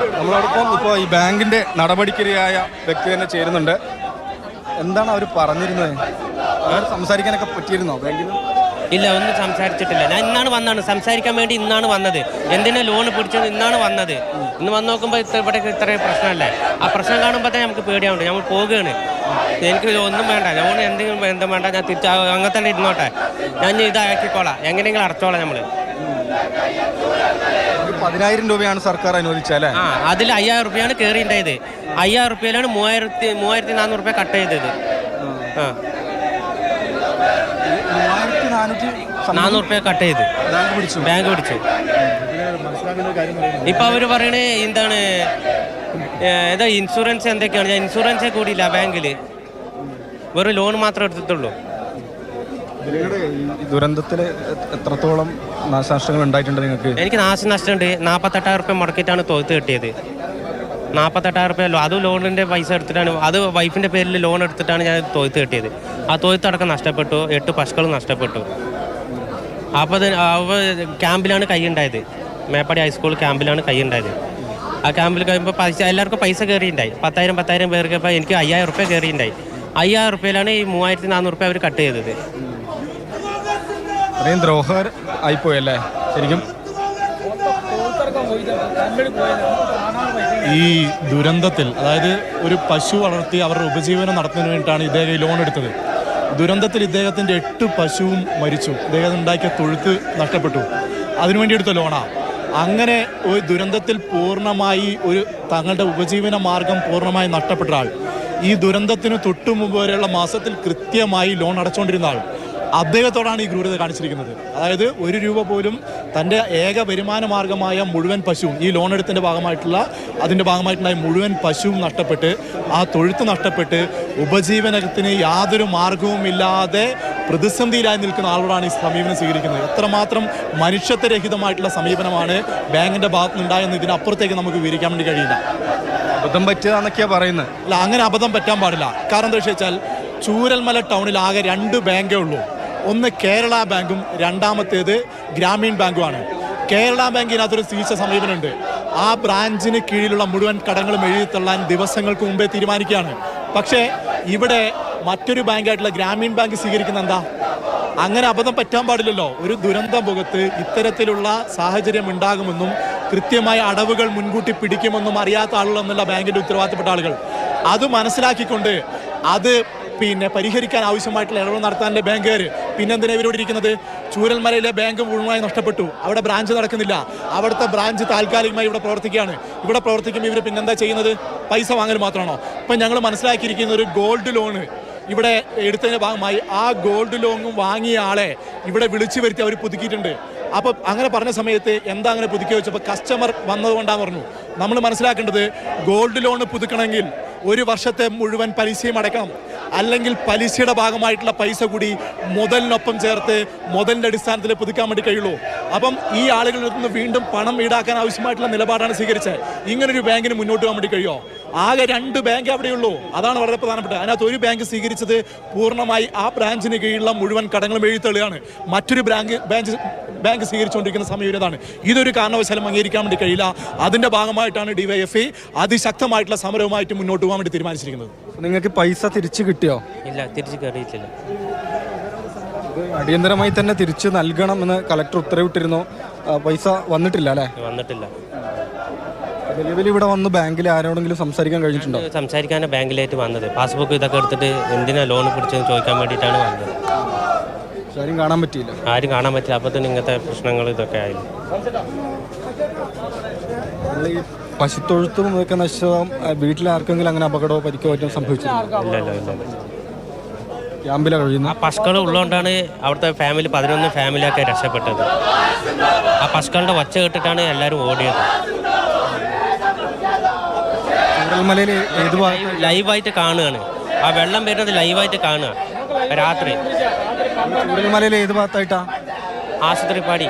നമ്മളോടൊപ്പം ഇപ്പോൾ ഈ ബാങ്കിന്റെ നടപടിക്കിരയായ വ്യക്തി തന്നെ ചേരുന്നുണ്ട്. എന്താണ് അവർ പറഞ്ഞിരുന്നത്? അവർ സംസാരിക്കാനൊക്കെ പറ്റിയിരുന്നോ ബാങ്കിൽ ഇല്ല ഒന്നും സംസാരിച്ചിട്ടില്ല. ഞാൻ ഇന്നാണ് വന്നാണ്. സംസാരിക്കാൻ വേണ്ടി ഇന്നാണ് വന്നത്. എന്തിനാ ലോൺ പിടിച്ചത്? ഇന്നാണ് വന്നത്. ഇന്ന് വന്ന് നോക്കുമ്പോൾ ഇത്ര ഇവിടെ ഇത്രയും പ്രശ്നമല്ലേ? ആ പ്രശ്നം കാണുമ്പോൾ തന്നെ നമുക്ക് പേടിയാവുണ്ട്. നമ്മൾ പോവുകയാണ് എനിക്ക് ഒന്നും വേണ്ട. ലോൺ എന്തെങ്കിലും എന്തും വേണ്ട. ഞാൻ തിരിച്ച് അങ്ങനെ തന്നെ ഇരുന്നോട്ടെ. ഞാൻ ഇതാക്കിക്കോളാം. എങ്ങനെയെങ്കിലും അടച്ചോളാം നമ്മൾ പതിനായിരം രൂപയാണ് സർക്കാർ അനുവദിച്ചല്ലേ? ആ അതിൽ അയ്യായിരം റുപ്യാണ് കയറിയിട്ടുണ്ടായത് അയ്യായിരം റുപ്യയിലാണ് മൂവായിരത്തി മൂവായിരത്തി നാനൂറ് റുപ്യ കട്ട് ചെയ്തത്. ആ. മൂവായിരത്തി നാനൂറ്റി നാനൂറ് റുപ്യ കട്ട് ചെയ്ത്. ബാങ്ക് പിടിച്ചു. ബാങ്ക് പിടിച്ചു. ഇപ്പൊ അവർ പറയണേ എന്താണ് ഏതാ ഇൻഷുറൻസ് എന്തൊക്കെയാണ്? ഇൻഷുറൻസ് കൂടിയില്ല ബാങ്കിൽ. വെറും ലോൺ മാത്രമേ എടുത്തിട്ടുള്ളൂ. ദുരന്തത്തിൽ എത്രത്തോളം നാശനഷ്ടങ്ങൾ ഉണ്ടായിട്ടുണ്ട് നിങ്ങൾക്ക്? എനിക്ക് നാശനഷ്ടമുണ്ട്. നാൽപ്പത്തെട്ടായിരം റുപ്യ മുടക്കിയിട്ടാണ് തൊഴുത്ത് കിട്ടിയത്. നാൽപ്പത്തെട്ടായിരം റുപ്യ അത് ലോണിന്റെ പൈസ എടുത്തിട്ടാണ് അത് വൈഫിന്റെ പേരിൽ ലോൺ എടുത്തിട്ടാണ് ഞാൻ തൊഴുത്ത് കിട്ടിയത്. ആ തൊഴുത്തടക്കം നഷ്ടപ്പെട്ടു. എട്ട് പശുക്കളും നഷ്ടപ്പെട്ടു. അപ്പോൾ അവ ക്യാമ്പിലാണ് കൈയുണ്ടായത് മേപ്പാടി ഹൈസ്കൂൾ ക്യാമ്പിലാണ് കൈ ഉണ്ടായത്. ആ ക്യാമ്പിൽ കഴിയുമ്പോൾ പൈസ എല്ലാവർക്കും പൈസ കയറിയിട്ടുണ്ടായി. പത്തായിരം പത്തായിരം പേർക്ക് ഇപ്പോൾ എനിക്ക് അയ്യായിരം റുപ്യ കയറിയിട്ടുണ്ടായി. അയ്യായിരം റുപ്യയിലാണ് ഈ മൂവായിരത്തി നാനൂറ് റുപ്യ അവർ കട്ട് ചെയ്തത്. അത്രയും ദ്രോഹർ ആയിപ്പോയല്ലേ? ശരിക്കും. ഈ ദുരന്തത്തിൽ അതായത് ഒരു പശു വളർത്തി അവരുടെ ഉപജീവനം നടത്തുന്നതിന് വേണ്ടിയിട്ടാണ് ഇദ്ദേഹം ഈ ലോൺ എടുത്തത്. ദുരന്തത്തിൽ ഇദ്ദേഹത്തിന്റെ എട്ട് പശുവും മരിച്ചു. ഇദ്ദേഹം ഉണ്ടാക്കിയ തൊഴുത്ത് നഷ്ടപ്പെട്ടു. അതിനുവേണ്ടി എടുത്ത ലോണാ അങ്ങനെ ഒരു ദുരന്തത്തിൽ പൂർണമായി ഒരു തങ്ങളുടെ ഉപജീവന മാർഗം പൂർണമായി നഷ്ടപ്പെട്ട ആൾ ഈ ദുരന്തത്തിന് തൊട്ടു മുമ്പ് വരെയുള്ള മാസത്തിൽ കൃത്യമായി ലോൺ അടച്ചുകൊണ്ടിരുന്ന ആൾ. അദ്ദേഹത്തോടാണ് ഈ ക്രൂരത കാണിച്ചിരിക്കുന്നത്. അതായത് ഒരു രൂപ പോലും തന്റെ ഏക വരുമാന മാർഗമായ മുഴുവൻ പശുവും ഈ ലോൺ എടുത്തിന്റെ ഭാഗമായിട്ടുള്ള അതിന്റെ ഭാഗമായിട്ടുണ്ടായ മുഴുവൻ പശുവും നഷ്ടപ്പെട്ട് ആ തൊഴുത്ത് നഷ്ടപ്പെട്ട് ഉപജീവനത്തിന് യാതൊരു മാർഗവും ഇല്ലാതെ പ്രതിസന്ധിയിലായി നിൽക്കുന്ന ആളോടാണ് ഈ സമീപനം സ്വീകരിക്കുന്നത്. എത്രമാത്രം മനുഷ്യത്വരഹിതമായിട്ടുള്ള സമീപനമാണ് ബാങ്കിന്റെ ഭാഗത്ത് നിന്നുണ്ടായെന്ന് ഇതിനപ്പുറത്തേക്ക് നമുക്ക് വിവരിക്കാൻ വേണ്ടി കഴിയില്ല. അബദ്ധം പറ്റിയതാന്നൊക്കെയാ പറയുന്നത്. അല്ല അങ്ങനെ അബദ്ധം പറ്റാൻ പാടില്ല. കാരണം എന്താ വെച്ചാൽ ചൂരൽമല ടൗണിൽ ആകെ രണ്ട് ബാങ്കേ ഉള്ളൂ. ഒന്ന് കേരള ബാങ്കും രണ്ടാമത്തേത് ഗ്രാമീൺ ബാങ്കുമാണ്. കേരള ബാങ്കിനകത്തൊരു സ്വീച്ച സമീപനമുണ്ട്. ആ ബ്രാഞ്ചിന് കീഴിലുള്ള മുഴുവൻ കടങ്ങളും എഴുതി തള്ളാൻ ദിവസങ്ങൾക്ക് മുമ്പേ തീരുമാനിക്കുകയാണ്. പക്ഷേ ഇവിടെ മറ്റൊരു ബാങ്കായിട്ടുള്ള ഗ്രാമീൺ ബാങ്ക് സ്വീകരിക്കുന്ന എന്താ? അങ്ങനെ അബദ്ധം പറ്റാൻ പാടില്ലല്ലോ. ഒരു ദുരന്ത മുഖത്ത് ഇത്തരത്തിലുള്ള സാഹചര്യം ഉണ്ടാകുമെന്നും കൃത്യമായ അടവുകൾ മുൻകൂട്ടി പിടിക്കുമെന്നും അറിയാത്ത ആളുകളെന്നുള്ള ബാങ്കിന്റെ ഉത്തരവാദിത്തപ്പെട്ട ആളുകൾ. അത് മനസ്സിലാക്കിക്കൊണ്ട് അത് പിന്നെ പരിഹരിക്കാൻ ആവശ്യമായിട്ടുള്ള ഇളവ് നടത്താനുള്ള ബാങ്കുകാർ പിന്നെന്തിനാ ഇവരോട് ഇരിക്കുന്നത്? ചൂരൽമലയിലെ ബാങ്ക് മുഴുവനായി നഷ്ടപ്പെട്ടു. അവിടെ ബ്രാഞ്ച് നടക്കുന്നില്ല. അവിടുത്തെ ബ്രാഞ്ച് താൽക്കാലികമായി ഇവിടെ പ്രവർത്തിക്കുകയാണ്. ഇവിടെ പ്രവർത്തിക്കുമ്പോൾ ഇവർ പിന്നെന്താ ചെയ്യുന്നത്? പൈസ വാങ്ങൽ മാത്രമാണോ? ഇപ്പം ഞങ്ങൾ മനസ്സിലാക്കിയിരിക്കുന്ന ഒരു ഗോൾഡ് ലോണ് ഇവിടെ എടുത്തതിന്റെ ഭാഗമായി ആ ഗോൾഡ് ലോണും വാങ്ങിയ ആളെ ഇവിടെ വിളിച്ചു വരുത്തി അവർ പുതുക്കിയിട്ടുണ്ട്. അപ്പോൾ അങ്ങനെ പറഞ്ഞ സമയത്ത് എന്താ അങ്ങനെ പുതുക്കി വെച്ചപ്പോൾ കസ്റ്റമർ വന്നതുകൊണ്ടാണ് പറഞ്ഞു. നമ്മൾ മനസ്സിലാക്കേണ്ടത് ഗോൾഡ് ലോൺ പുതുക്കണമെങ്കിൽ ഒരു വർഷത്തെ മുഴുവൻ പലിശയും അടയ്ക്കണം. അല്ലെങ്കിൽ പലിശയുടെ ഭാഗമായിട്ടുള്ള പൈസ കൂടി മുതലിനൊപ്പം ചേർത്ത് മുതലിന്റെ അടിസ്ഥാനത്തിൽ പുതുക്കാൻ വേണ്ടി കഴിയുള്ളൂ. അപ്പം ഈ ആളുകളിൽ നിന്ന് വീണ്ടും പണം ഈടാക്കാൻ ആവശ്യമായിട്ടുള്ള നിലപാടാണ് സ്വീകരിച്ചത്. ഇങ്ങനൊരു ബാങ്കിന് മുന്നോട്ട് പോകാൻ വേണ്ടി കഴിയുമോ? ആകെ രണ്ട് ബാങ്ക് അവിടെയുള്ളൂ. അതാണ് വളരെ പ്രധാനപ്പെട്ടത്. അതിനകത്ത് ഒരു ബാങ്ക് സ്വീകരിച്ചത് പൂർണമായി ആ ബ്രാഞ്ചിന് കീഴിലുള്ള മുഴുവൻ കടങ്ങളും എഴുത്തള്ളുകയാണ് മറ്റൊരു ബ്രാങ്ക് ബാങ്ക് ബാങ്ക് സ്വീകരിച്ചുകൊണ്ടിരിക്കുന്ന സമയം ഇതാണ് ഇതൊരു കാരണവശാലും അംഗീകരിക്കാൻ വേണ്ടി കഴിയില്ല. അതിന്റെ ഭാഗമായിട്ടാണ് ഡിവൈഎഫ്ഐ അതിശക്തമായിട്ടുള്ള സമരവുമായിട്ട് മുന്നോട്ട് പോകാൻ വേണ്ടി തീരുമാനിച്ചിരിക്കുന്നത്. നിങ്ങൾക്ക് പൈസ തിരിച്ചു കിട്ടിയോ? ഇല്ല തിരിച്ചു കയറിയിട്ടില്ല ഇത് അടിയന്തരമായി തന്നെ തിരിച്ചു നൽകണം എന്ന് കളക്ടർ ഉത്തരവിട്ടിരുന്നു. പൈസ വന്നിട്ടില്ല അല്ലേ? വന്നിട്ടില്ല. നിലവിൽ ഇവിടെ വന്ന് ബാങ്കിൽ ആരോടെങ്കിലും സംസാരിക്കാൻ കഴിഞ്ഞിട്ടുണ്ടോ? സംസാരിക്കാനാണ് ബാങ്കിലായിട്ട് വന്നത്. പാസ്ബുക്ക് ഇതൊക്കെ എടുത്തിട്ട് എന്തിനാ ലോൺ പിടിച്ചെന്ന് ചോദിക്കാൻ വേണ്ടിയിട്ടാണ് വന്നത്. ആരും കാണാൻ പറ്റിയില്ല. ആരും കാണാൻ പറ്റില്ല. അപ്പോൾ തന്നെ ഇങ്ങനത്തെ പ്രശ്നങ്ങൾ ഇതൊക്കെ ആയി ഈ പശുത്തൊഴുത്തും ഇതൊക്കെ നശിച്ചതും വീട്ടിൽ ആർക്കെങ്കിലും അങ്ങനെ അപകടമോ പരിക്കോ പറ്റും സംഭവിച്ചില്ല? ഇല്ല ആ പശുക്കൾ ഉള്ളതുകൊണ്ടാണ് അവിടുത്തെ ഫാമിലി പതിനൊന്ന് ഫാമിലിയൊക്കെ രക്ഷപ്പെട്ടത്. ആ പശുക്കളുടെ ഒച്ച കേട്ടിട്ടാണ് എല്ലാവരും ഓടിയത്. ചൂരൽമലയിൽ ഏത് ഭാഗത്ത്? ലൈവായിട്ട് കാണുകയാണ്. ആ വെള്ളം വരുന്നത് ലൈവായിട്ട് കാണുക. രാത്രി. ചൂരൽമലയിൽ ഏത് ഭാഗത്തായിട്ടാ? ആശുപത്രിപ്പാടി